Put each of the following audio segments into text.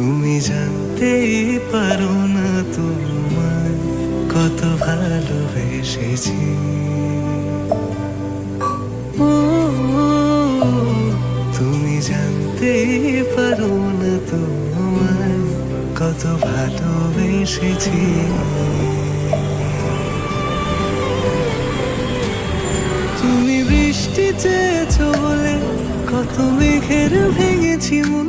তুমি জানতেই পারো না তোমার কত ভালোবেসেছি। তুমি জানতেই পারো না তোমার কত ভালোবেসেছি। তুমি বৃষ্টি বলে কত মেঘের ভেঙেছি মন।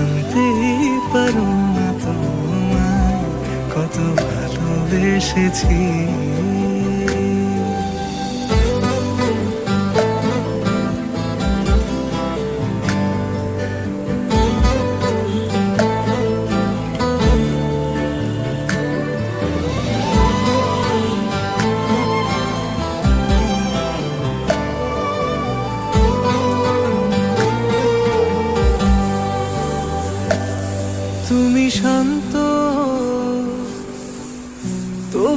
তুমি জানতে পারো না তোমায়। কত ভালোবেসেছি।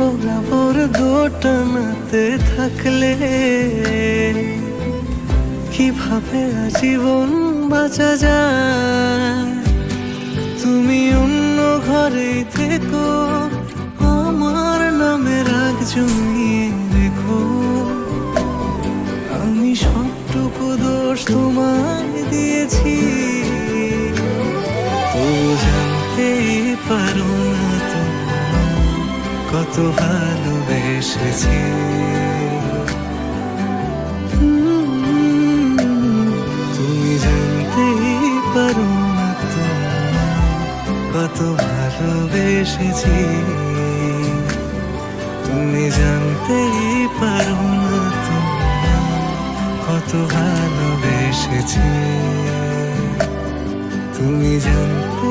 বরাবর দোটানাতে থাকলে কীভাবে আজীবন বাঁচা যায়? তুমি অন্য ঘরে থেকো, আমার নামে রাগ জমিয়ে রেখো। আমি সবটুকু দোষ তোমায় দিয়েছি। তো জানতেই পারো কত ভালোবেসেছি। তুমি জানতেই পারো না কত ভালোবেসেছি। তুমি জানতেই পারো তোমার কত ভালোবেসেছি। তুমি জানতে